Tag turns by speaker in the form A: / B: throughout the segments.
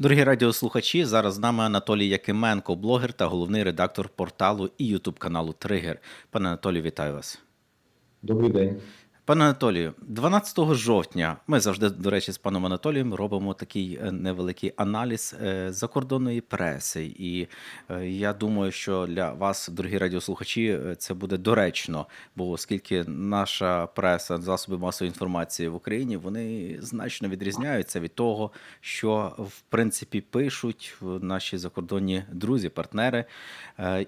A: Дорогі радіослухачі, зараз з нами Анатолій Якименко, блогер та головний редактор порталу і Ютуб каналу Тригер. Пане Анатолію, вітаю вас.
B: Добрий день.
A: Пане Анатолію, 12 жовтня ми завжди, до речі, з паном Анатолієм робимо такий е, невеликий аналіз е, закордонної преси. І е, я думаю, що для вас, дорогі радіослухачі, це буде доречно, бо оскільки наша преса, засоби масової інформації в Україні, вони значно відрізняються від того, що в принципі пишуть наші закордонні друзі, партнери.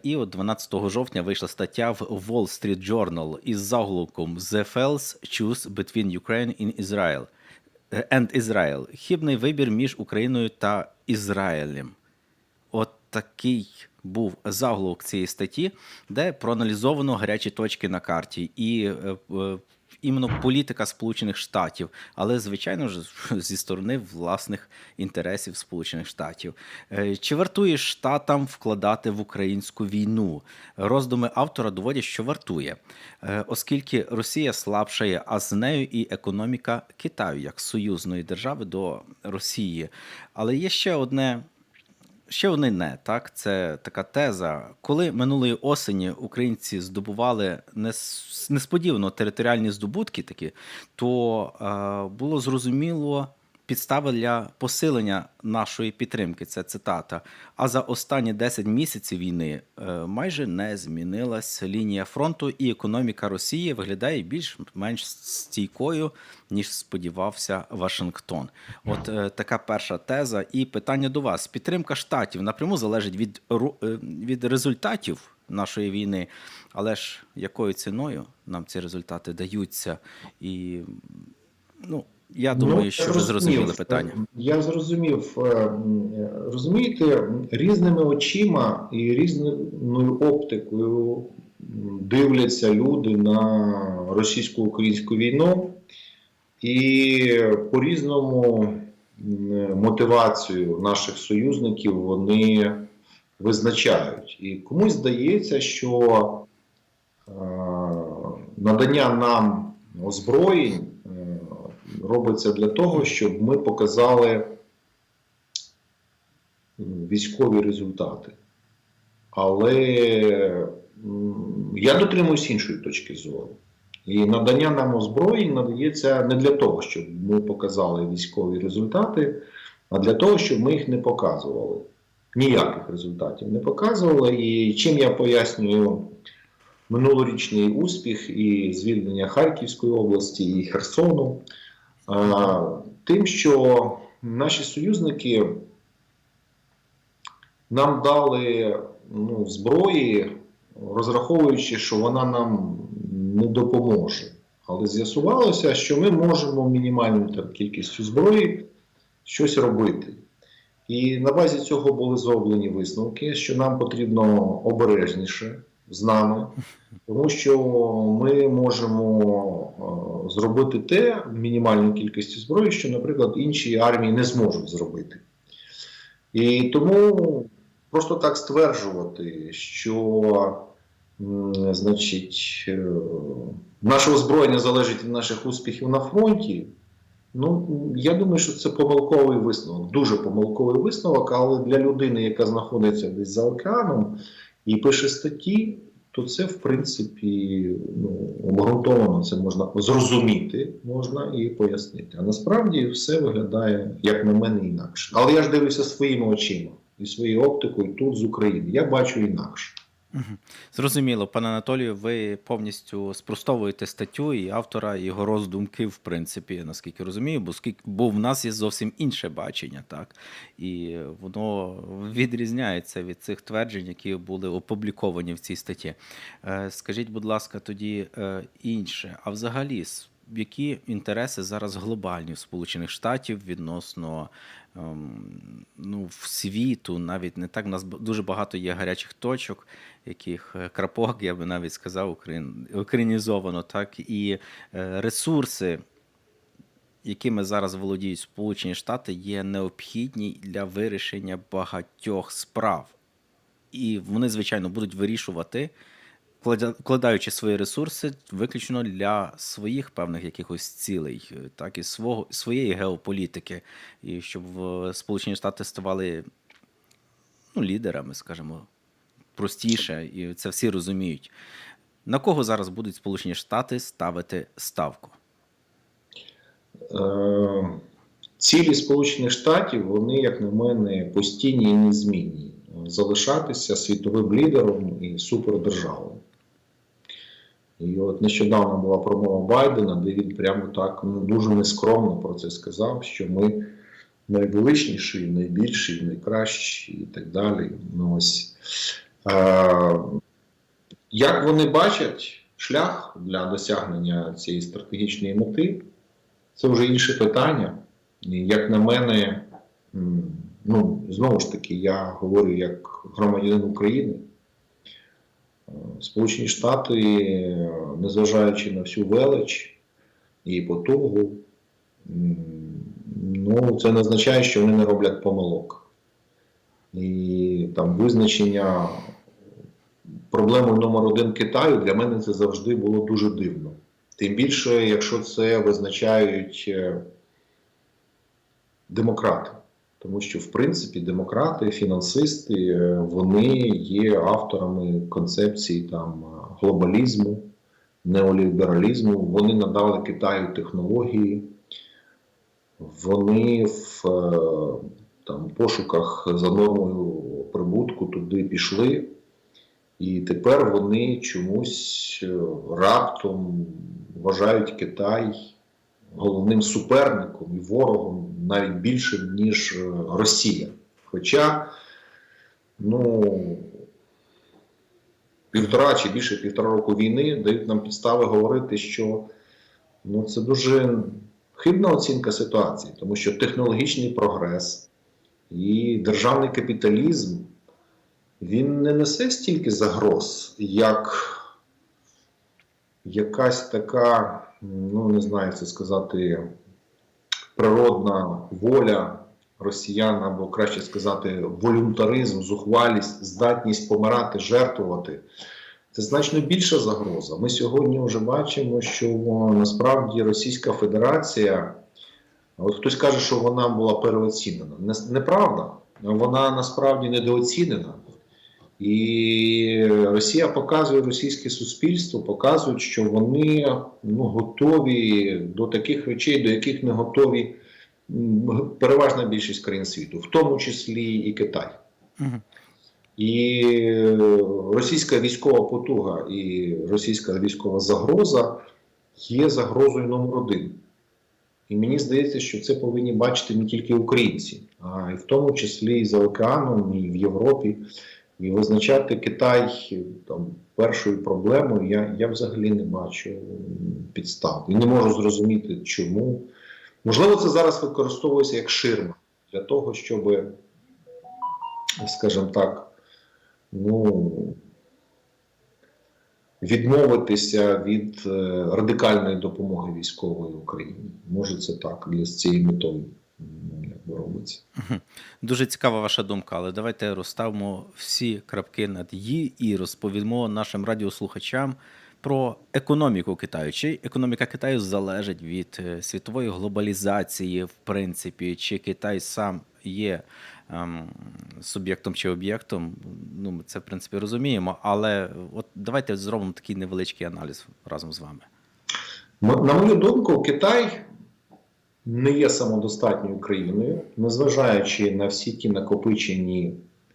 A: І от 12 жовтня вийшла стаття в Wall Street Journal із заголовком The Fells Choose Between Ukraine and Israel. е, and Israel. Хібний вибір між Україною та Ізраїлем. От такий був заголовок цієї статті, де проаналізовано гарячі точки на карті і е, е, іменно політика Сполучених Штатів, але звичайно ж зі сторони власних інтересів Сполучених Штатів. Е, Чи вартує штатам вкладати в українську війну? Роздуми автора доводять, що вартує, Е, оскільки Росія слабшає, а з нею і економіка Китаю як союзної держави до Росії. Але є ще одне Ще одне не так. Це така теза. Коли минулої осені українці здобували нес- несподівано територіальні здобутки, такі, то е, було зрозуміло підстави для посилення нашої підтримки. Це цитата. А за останні 10 місяців війни е, майже не змінилась лінія фронту, і економіка Росії виглядає більш-менш стійкою, ніж сподівався Вашингтон. От е, така перша теза. І питання до вас: підтримка штатів напряму залежить від, е, від результатів нашої війни, але ж якою ціною нам ці результати даються? І ну, я думаю,
B: Ну,
A: що ви зрозуміли питання.
B: Я зрозумів. Е, Розумієте, різними очима і різною оптикою дивляться люди на російсько-українську війну і по-різному мотивацію наших союзників вони визначають. І комусь здається, що е, надання нам озброєнь е, робиться для того, щоб ми показали військові результати. Але я дотримуюсь іншої точки зору. І надання нам озброєнь надається не для того, щоб ми показали військові результати, а для того, щоб ми їх не показували. Ніяких результатів не показували. І чим я пояснюю минулорічний успіх і звільнення Харківської області і Херсону, тим, що наші союзники нам дали ну, зброї, розраховуючи, що вона нам не допоможе. Але з'ясувалося, що ми можемо мінімальною там, кількістю зброї щось робити. І на базі цього були зроблені висновки, що нам потрібно обережніше з нами, тому що ми можемо е, зробити те в мінімальній кількості зброї, що, наприклад, інші армії не зможуть зробити. І тому просто так стверджувати, що значить, е, наше озброєння залежить від наших успіхів на фронті. Ну, я думаю, що це помилковий висновок, дуже помилковий висновок, але для людини, яка знаходиться десь за океаном і пише статті, то це, в принципі, ну, обґрунтовано це можна зрозуміти можна і пояснити. А насправді все виглядає, як на мене, інакше. Але я ж дивлюся своїми очима і своєю оптикою тут з України. Я бачу інакше.
A: Зрозуміло, пане Анатолію, ви повністю спростовуєте статтю і автора і його роздумки, в принципі, наскільки розумію, бо скільки бо в нас є зовсім інше бачення, так і воно відрізняється від цих тверджень, які були опубліковані в цій статті. Е, Скажіть, будь ласка, тоді е, інше. А взагалі, які інтереси зараз глобальні в Сполучених Штатів відносно ем, ну, в світу, навіть не так. У нас дуже багато є гарячих точок, яких е, крапок, я би навіть сказав, україн, українізовано, так, і е, ресурси, якими зараз володіють Сполучені Штати, є необхідні для вирішення багатьох справ. І вони, звичайно, будуть вирішувати вкладаючи свої ресурси виключно для своїх певних якихось цілей, е, так і свого своєї геополітики, і щоб Сполучені Штати ставали ну, лідерами, скажімо, простіше, і це всі розуміють. На кого зараз будуть Сполучені Штати ставити ставку?
B: Е, Цілі Сполучених Штатів, вони, як на мене, постійні і незмінні. Залишатися світовим лідером і супердержавою. І от нещодавно була промова Байдена, де він прямо так ну, дуже нескромно про це сказав, що ми найвеличніші, найбільші, найкращі і так далі. Ну, ось. Е, як вони бачать шлях для досягнення цієї стратегічної мети, це вже інше питання. І, Як на мене, ну, знову ж таки, я говорю як громадянин України. Сполучені Штати, е, незважаючи на всю велич і потугу, ну, це не означає, що вони не роблять помилок. І там визначення проблемою номер один Китаю для мене це завжди було дуже дивно. Тим більше, якщо це визначають е, демократи. Тому що, в принципі, демократи, фінансисти, е, вони є авторами концепції там е, глобалізму, неолібералізму. Вони надали Китаю технології, вони в е, там, пошуках за нормою прибутку туди пішли. І тепер вони чомусь раптом вважають Китай головним суперником і ворогом навіть більшим, ніж е, Росія. Хоча, ну, півтора чи більше півтора року війни дають нам підстави говорити, що ну, це дуже хибна оцінка ситуації, тому що технологічний прогрес і державний капіталізм він не несе стільки загроз, як якась така, ну не знаю, це сказати, природна воля росіян, або краще сказати, волюнтаризм, зухвалість, здатність помирати, жертвувати. Це значно більша загроза. Ми сьогодні вже бачимо, що насправді Російська Федерація, от хтось каже, що вона була переоцінена. Неправда, вона насправді недооцінена. І Росія показує російське суспільство, показують, що вони ну, готові до таких речей, до яких не готові переважна більшість країн світу, в тому числі і Китай. І е, російська військова потуга і російська військова загроза є загрозою номер один. І мені здається, що це повинні бачити не тільки українці, а й в тому числі і за океаном, і в Європі. І визначати Китай там, першою проблемою я, я взагалі не бачу підстав. І не можу зрозуміти, чому. Можливо, це зараз використовується як ширма для того, щоб, скажімо так, ну, відмовитися від е, радикальної допомоги військової Україні. Може, це так для з цією метою робиться.
A: Дуже цікава ваша думка, але давайте розставимо всі крапки над «і» і розповімо нашим радіослухачам про економіку Китаю. Чи економіка Китаю залежить від е, світової глобалізації, в принципі, чи Китай сам є ем, суб'єктом чи об'єктом? Ну, ми це в принципі розуміємо, але от давайте зробимо такий невеличкий аналіз разом з вами.
B: На мою думку, Китай не є самодостатньою країною, незважаючи на всі ті накопичені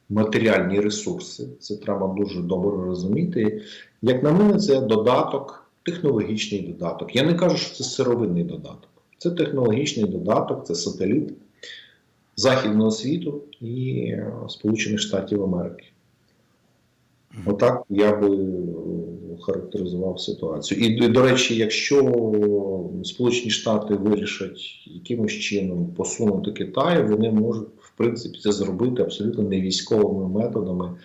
B: матеріальні ресурси. Це треба дуже добре розуміти. Як на мене, це додаток, технологічний додаток. Я не кажу, що це сировинний додаток. Це технологічний додаток, це сателіт Західного світу і е, Сполучених Штатів Америки. Отак я би характеризував ситуацію. І, до речі, якщо Сполучені Штати вирішать якимось чином посунути Китай, вони можуть, в принципі, це зробити абсолютно не військовими методами,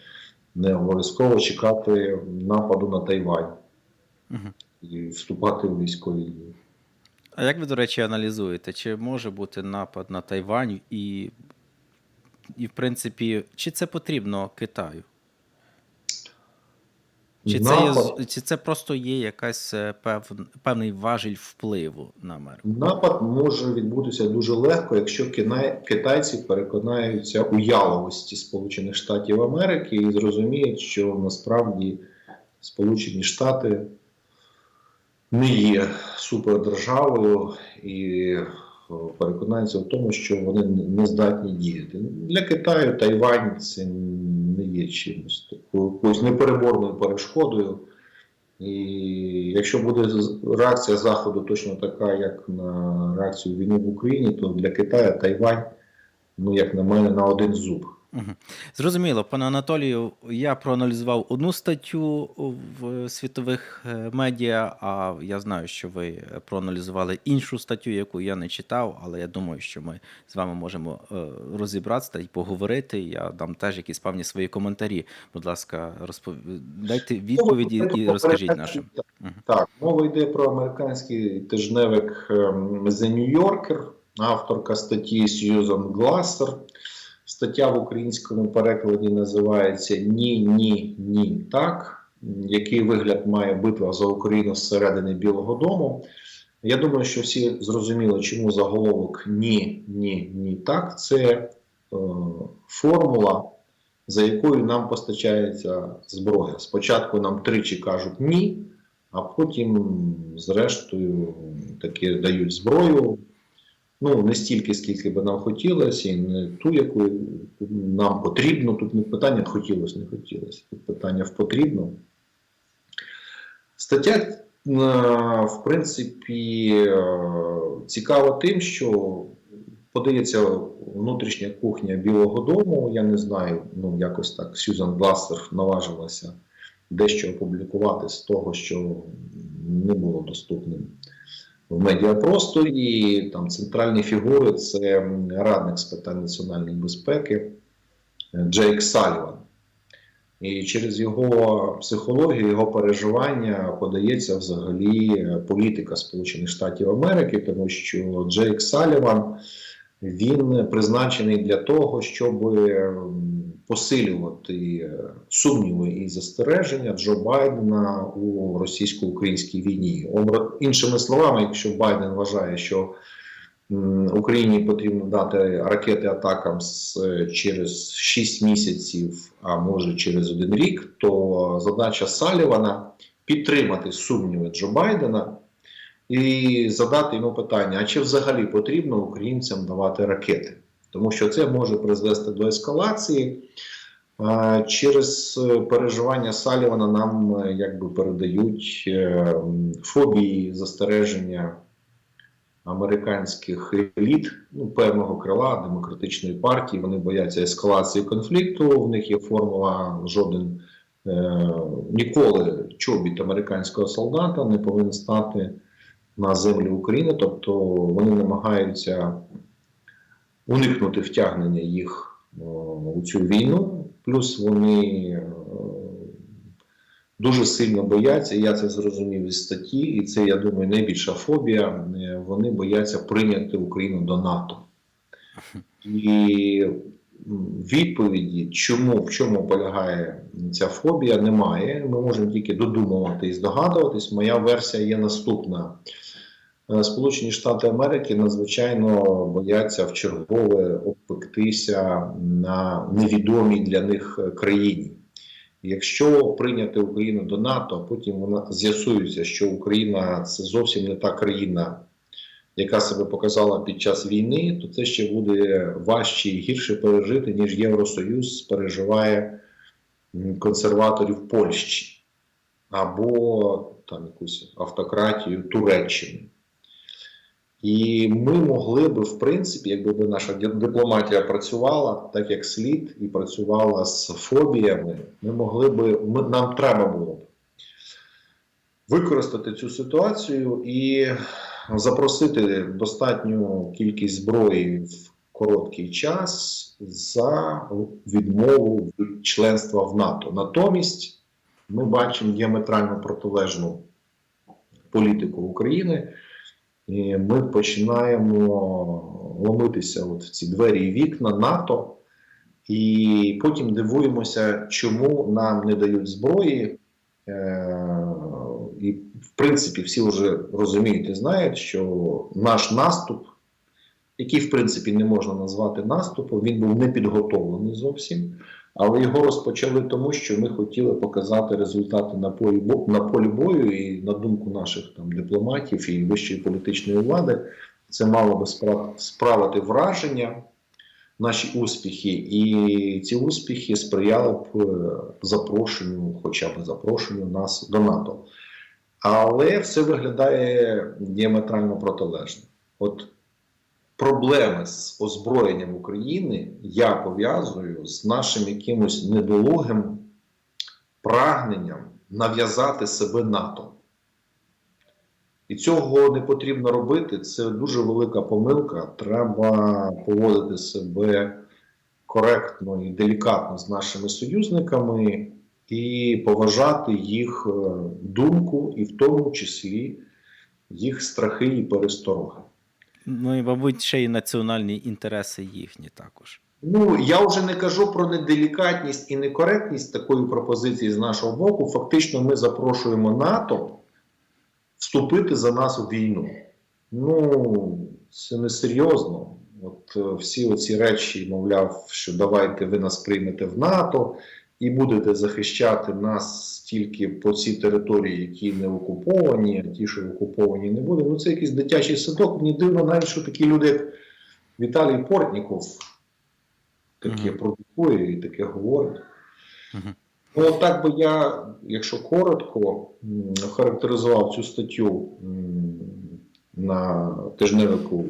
B: не обов'язково чекати нападу на Тайвань
A: Мгм.
B: і вступати у військові дії.
A: А як ви, до речі, аналізуєте, чи може бути напад на Тайвань і, і в принципі, чи це потрібно Китаю? Чи це, є, чи це просто є якась е, пев, певний важіль впливу на Америку?
B: Напад може відбутися дуже легко, якщо китайці переконаються у яловості Сполучених Штатів Америки і зрозуміють, що насправді Сполучені Штати не є супердержавою і о, переконаються в тому, що вони не здатні діяти. Для Китаю Тайвань це не є чимось такою непереборною перешкодою. І якщо буде реакція Заходу точно така, як на реакцію війни в Україні, то для Китаю Тайвань, ну як на мене, на один зуб.
A: Зрозуміло, пане Анатолію, я проаналізував одну статтю в світових е, медіа, а я знаю, що ви проаналізували іншу статтю, яку я не читав, але я думаю, що ми з вами можемо е, розібратися і поговорити. Я дам теж якісь певні свої коментарі. Будь ласка, розпов... дайте відповіді і розкажіть нашим.
B: Так, мова йде про американський тижневик ем, The New Yorker, авторка статті Сьюзан Глассер. Стаття в українському перекладі називається Ні, ні, ні, так. Який вигляд має битва за Україну зсередини Білого Дому? Я думаю, що всі зрозуміли, чому заголовок Ні, ні, ні, так. Це е, формула, за якою нам постачається зброя. Спочатку нам тричі кажуть ні, а потім, зрештою, таки дають зброю. Ну, не стільки, скільки би нам хотілося, і не ту, яку нам потрібно. Тут не питання хотілося, не хотілося. Тут питання в потрібно. Стаття, е, в принципі, е, цікава тим, що подається внутрішня кухня Білого Дому. Я не знаю, ну якось так Сюзан Глассер наважилася дещо опублікувати з того, що не було доступним в медіапросторі. Там центральні фігури це радник з питань національної безпеки е, Джейк Саліван. І через його психологію, його переживання подається взагалі е, політика Сполучених Штатів Америки, тому що Джейк Саліван він призначений для того, щоб посилювати е, сумніви і застереження Джо Байдена у російсько-українській війні. Іншими словами, якщо Байден вважає, що Україні потрібно дати ракети атакам е, через 6 місяців, а може через один рік, то задача Салівана підтримати сумніви Джо Байдена і задати йому питання: а чи взагалі потрібно українцям давати ракети? Тому що це може призвести до ескалації. Через е, переживання Салівана нам е, якби передають е, фобії, застереження американських еліт, ну, певного крила демократичної партії. Вони бояться ескалації конфлікту. В них є формула жоден ніколи чобіт американського солдата не повинен стати на землі України, тобто вони намагаються уникнути втягнення їх у цю війну. Плюс вони е, дуже сильно бояться, я це зрозумів із статті, і це, я думаю, найбільша фобія. е, Вони бояться прийняти Україну до НАТО. І відповіді, чому в чому полягає ця фобія, немає. Ми можемо тільки додумувати і здогадуватись. Моя версія є наступна. Е, Сполучені Штати Америки надзвичайно бояться в чергове обпектися на невідомій для них країні. Якщо прийняти Україну до НАТО, потім вона з'ясується, що Україна це зовсім не та країна, яка себе показала під час війни, то це ще буде важче і гірше пережити, ніж Євросоюз переживає консерваторів Польщі або там якусь автократію Туреччини. І ми могли би, в принципі, якби наша дипломатія працювала так, як слід, і працювала з фобіями, ми могли би, ми, нам треба було б використати цю ситуацію і запросити достатню кількість зброї в короткий час за відмову від членства в НАТО. Натомість ми бачимо діаметрально протилежну політику України. І ми починаємо ломитися от в ці двері і вікна НАТО, і потім дивуємося, чому нам не дають зброї. Е, І, в принципі, всі вже розуміють і знають, що наш наступ, який, в принципі, не можна назвати наступом, він був не підготовлений зовсім. Але його розпочали тому, що ми хотіли показати результати на полі, на полі бою, і на думку наших там дипломатів і вищої політичної влади, це мало би справити враження, наші успіхи, і ці успіхи сприяли б е, запрошенню, хоча б запрошенню нас до НАТО. Але все виглядає діаметрально протилежно. От проблеми з озброєнням України я пов'язую з нашим якимось недолугим прагненням нав'язати себе НАТО. І цього не потрібно робити. Це дуже велика помилка. Треба поводити себе коректно і делікатно з нашими союзниками і поважати їх е, думку, і в тому числі їх страхи і перестороги.
A: Ну і, мабуть, ще й національні інтереси їхні також.
B: Ну, я вже не кажу про неделікатність і некоректність такої пропозиції з нашого боку. Фактично, ми запрошуємо НАТО вступити за нас у війну. Ну, це несерйозно. От е, всі оці речі, мовляв, що давайте ви нас приймете в НАТО і будете захищати нас тільки по цій території, які не окуповані, а ті, що окуповані, не будуть. Ну, це якийсь дитячий садок. Мені дивно навіть, що такі люди, як Віталій Портніков, таке
A: Мгм.
B: продукує і таке говорить.
A: Мгм.
B: Ну, так би я, якщо коротко, характеризував цю статтю на тижневику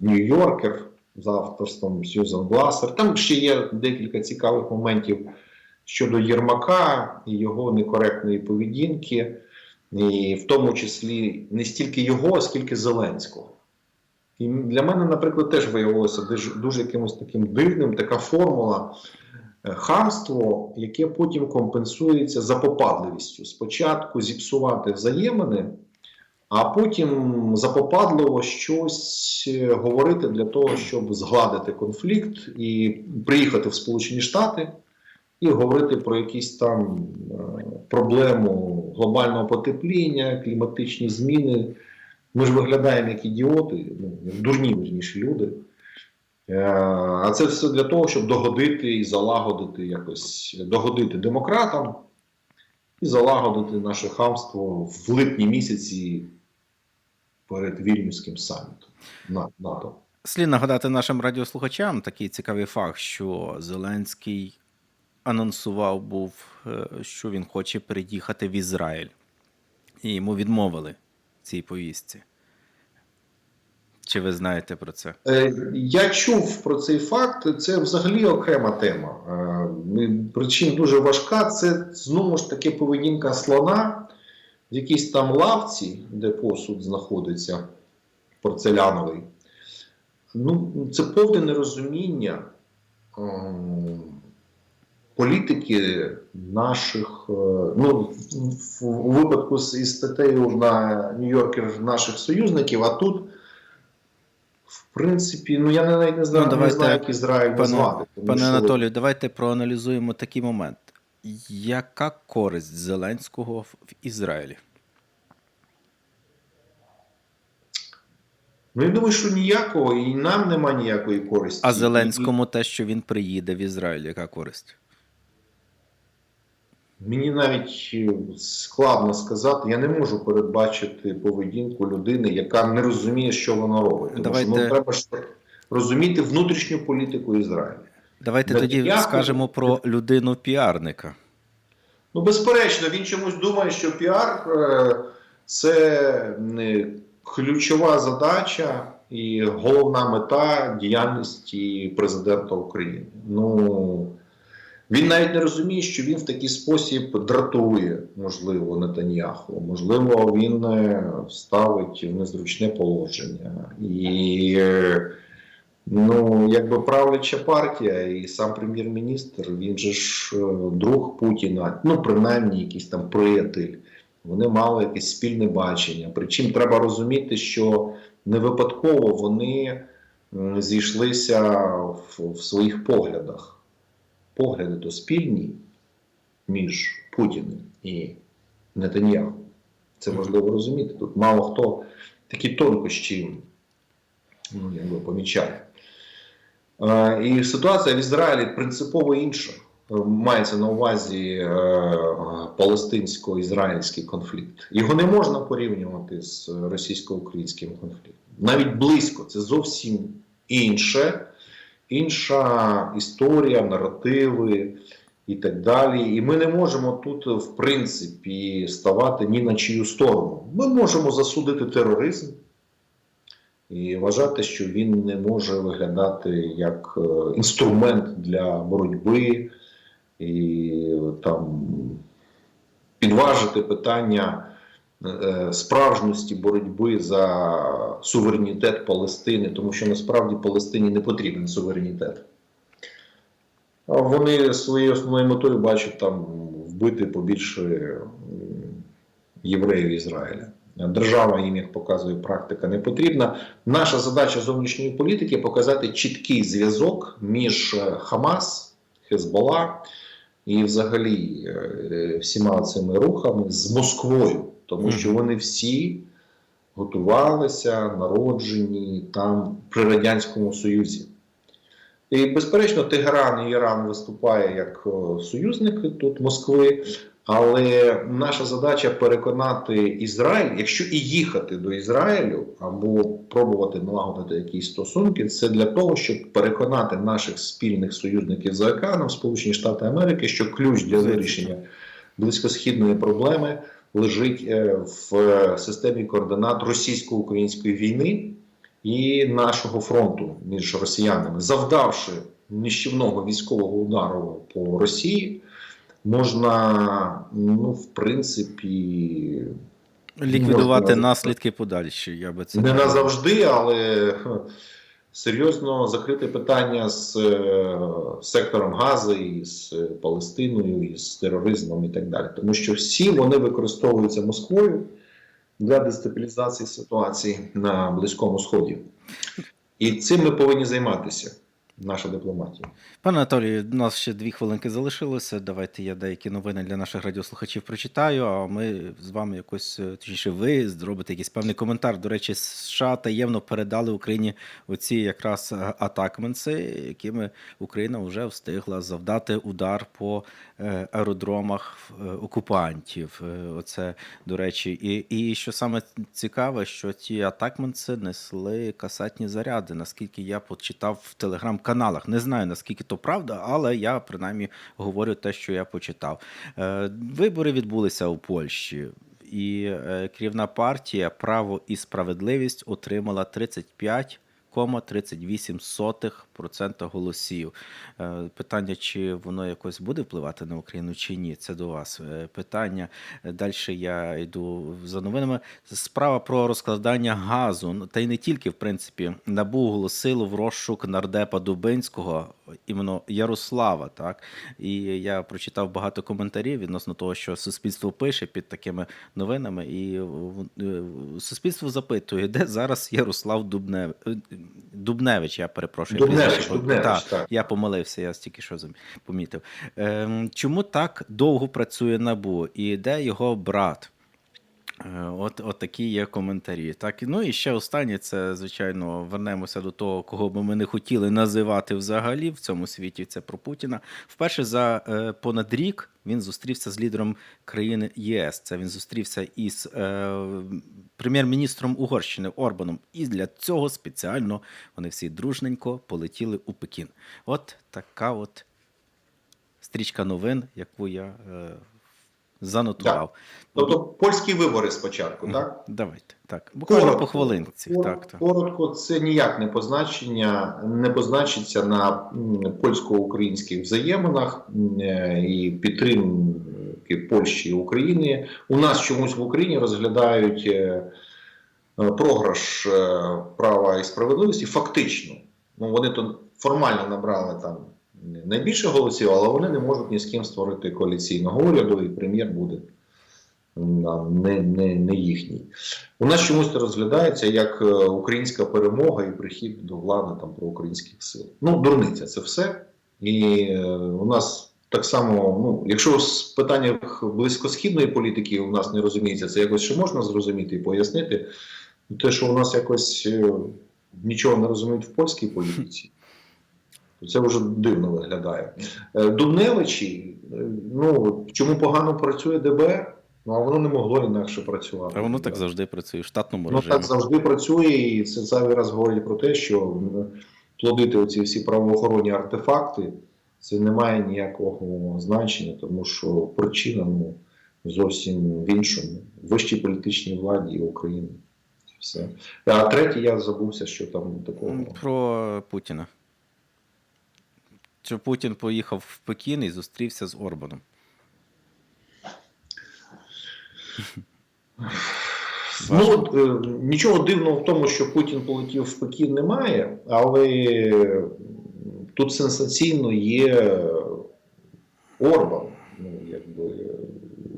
B: Нью-Йоркер з авторством Сьюзан Гласер. Там ще є декілька цікавих моментів щодо Єрмака і його некоректної поведінки, і в тому числі не стільки його, скільки Зеленського. І для мене, наприклад, теж виявилося дуже, якимось таким дивним така формула е, хамство, яке потім компенсується запопадливістю. Спочатку зіпсувати взаємини, а потім запопадливо щось е, говорити для того, щоб згладити конфлікт і приїхати в Сполучені Штати і говорити про якісь там е, проблему глобального потепління, кліматичні зміни. Ми ж виглядаємо як ідіоти, ну, як дурні вірніше люди. Е, А це все для того, щоб догодити і залагодити якось догодити демократам і залагодити наше хамство в липні місяці перед Вільнюським самітом на НАТО.
A: Слід нагадати нашим радіослухачам такий цікавий факт, що Зеленський анонсував був, е, що він хоче переїхати в Ізраїль. І йому відмовили в цій повістці. Чи ви знаєте про це?
B: Е, Я чув про цей факт. Це взагалі окрема тема. Е, ми- Причин дуже важка. Це знову ж таки поведінка слона в якійсь там лавці, де посуд знаходиться порцеляновий. Ну, це повне нерозуміння ем, політики наших. е, Ну, в- у випадку з із статтею на Нью-Йоркер наших союзників, а тут. В принципі, ну я навіть не знаю,
A: Ну,
B: не знаю, як Ізраїль
A: Пане,
B: назвати. тому
A: пане
B: що-
A: Анатолію, давайте проаналізуємо такий момент. Яка користь Зеленського в Ізраїлі?
B: Ну, я думаю, що ніякого, і нам нема ніякої користі.
A: А Зеленському те, що він приїде в Ізраїль, яка користь?
B: Мені навіть е, складно сказати, я не можу передбачити поведінку людини, яка не розуміє, що вона робить. Тому
A: Давайте-
B: що ну, треба ж розуміти внутрішню політику Ізраїля.
A: Давайте
B: Да
A: тоді
B: ніякого-
A: скажемо про людину піарника.
B: Ну, безперечно, він чомусь думає, що піар е, це е, ключова задача і головна мета діяльності президента України. Ну він навіть не розуміє, що він в такий спосіб дратує, можливо, Нетаньяху. Можливо, він е, ставить в незручне положення. І е, Ну, якби правляча партія і сам прем'єр-міністр, він же ж е, друг Путіна, ну принаймні якийсь там приятель. Вони мали якесь спільне бачення. Причому треба розуміти, що не випадково вони зійшлися в, в своїх поглядах. Погляди то спільні між Путіним і Нетаньяху. Це важливо розуміти. Тут мало хто такі тонкощі ну, якби, помічає. Е, І ситуація в Ізраїлі принципово інша. Мається на увазі е, палестинсько-ізраїльський конфлікт. Його не можна порівнювати з російсько-українським конфліктом. Навіть близько, це зовсім інше, інша історія, наративи і так далі. І ми не можемо тут, в принципі, ставати ні на чию сторону. Ми можемо засудити тероризм і вважати, що він не може виглядати як е, інструмент для боротьби і там підважити питання е, справжності боротьби за суверенітет Палестини, тому що насправді Палестині не потрібен суверенітет. Вони своєю основною метою бачать там вбити побільше євреїв Ізраїля. Держава їм, як показує практика, не потрібна. Наша задача зовнішньої політики показати чіткий зв'язок між е, Хамас, Хезбола і взагалі е, всіма цими рухами з Москвою, тому що вони всі готувалися, народжені там при Радянському Союзі. І, безперечно, Тегеран і Іран виступає як е, союзники тут Москви. Але наша задача переконати Ізраїль, якщо і їхати до Ізраїлю або пробувати налагодити якісь стосунки, це для того, щоб переконати наших спільних союзників за океаном, Сполучені Штати Америки, що ключ для вирішення близькосхідної проблеми лежить е, в системі координат російсько-української війни і нашого фронту між росіянами, завдавши нищівного військового удару по Росії можна, ну, в принципі,
A: Ліквідувати
B: Можна
A: наслідки подальші. Я би це
B: не назавжди, але серйозно закрити питання з е, сектором Гази, з е, Палестиною, і з тероризмом і так далі. Тому що всі вони використовуються Москвою для дестабілізації ситуації на Близькому Сході. І цим ми повинні займатися, наша дипломатія.
A: Пане Анатолію, у нас ще дві хвилинки залишилося. Давайте я деякі новини для наших радіослухачів прочитаю. А ми з вами якось е, точніше, ви зробите якийсь певний коментар. До речі, США таємно передали Україні оці якраз е, атакменси, якими Україна вже встигла завдати удар по е, аеродромах окупантів. Оце до речі, і, і що саме цікаве, що ті атакменси несли касетні заряди. Наскільки я почитав в телеграм-каналах. Не знаю наскільки то правда, але я принаймні говорю те, що я почитав. Е, Вибори відбулися у Польщі. І е, керівна партія Право і справедливість отримала 35,38% голосів. Е, Питання, чи воно якось буде впливати на Україну, чи ні, це до вас е, питання. Далі я йду за новинами. Справа про розкладання газу, ну, та й не тільки, в принципі, набу оголосило в розшук нардепа Дубинського, іменно Ярослава. Так і я прочитав багато коментарів відносно того, що суспільство пише під такими новинами, і е, суспільство запитує, де зараз Ярослав Дубнев... е, Дубневич. Я перепрошую. я
B: Дубневич, Дубневич,
A: Так,
B: так.
A: я помилився, я стільки що помітив. Ем, чому так довго працює набу? І де його брат? Е, От, от такі є коментарі. Так, ну і ще останнє, це, звичайно, вернемося до того, кого би ми не хотіли називати взагалі в цьому світі. Це про Путіна. Вперше за е, понад рік він зустрівся з лідером країни ЄС. Це він зустрівся із е, прем'єр-міністром Угорщини Орбаном. І для цього спеціально вони всі дружненько полетіли у Пекін. От така от стрічка новин, яку я е, занотував.
B: Тобто польські вибори спочатку, так?
A: Давайте. Так. Буквально
B: Коротко.
A: по хвилинці.
B: Кор-
A: Так, так.
B: Коротко, це ніяк не позначення, не позначиться на польсько-українських взаєминах е, і підтримки Польщі і України. У нас чомусь в Україні розглядають е, е, програш права і справедливості фактично. Ну, вони то формально набрали там найбільше голосів, але вони не можуть ні з ким створити коаліційного уряду, і прем'єр буде не, не, не їхній. У нас чомусь розглядається як е, українська перемога і прихід до влади там про українських сил. Ну, дурниця, це все. І е, у нас так само, ну, якщо з питаннях близькосхідної політики у нас не розуміється, це якось ще можна зрозуміти і пояснити. Те, що у нас якось е, нічого не розуміють в польській політиці, це вже дивно виглядає. Е, Дубневичі, е, ну чому погано працює ДБР? Ну а воно не могло інакше працювати.
A: А воно так завжди працює в штатному
B: Ну так завжди працює, і це зайвий раз говорить про те, що плодити оці всі правоохоронні артефакти це не має ніякого значення, тому що причина ну, зовсім в іншому, вищій політичній владі України. Все. А третє, я забувся, що там такого.
A: Про Путіна. Що Путін поїхав в Пекін і зустрівся з Орбаном.
B: Ну, е, нічого дивного в тому, що Путін полетів в Пекін, немає, але тут сенсаційно є Орбан. Ну, якби,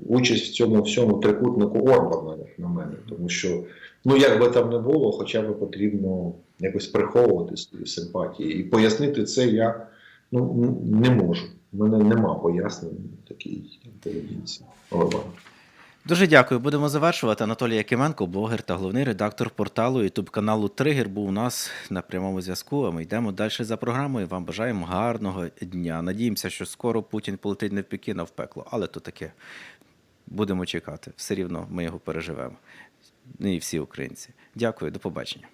B: участь в цьому всьому трикутнику Орбана, як на мене. Тому що, ну як би там не було, хоча б потрібно якось приховувати свої симпатії. І пояснити це я ну, не можу. У мене нема пояснень такій Орбана.
A: Дуже дякую. Будемо завершувати. Анатолій Якименко, блогер та головний редактор порталу youtube каналу Тригер, був у нас на прямому зв'язку. А ми йдемо далі за програмою. Вам бажаємо гарного дня. Надіємося, що скоро Путін полетить не в Пекін, а в пекло. Але то таке. Будемо чекати. Все рівно ми його переживемо. Ну і всі українці. Дякую, до побачення.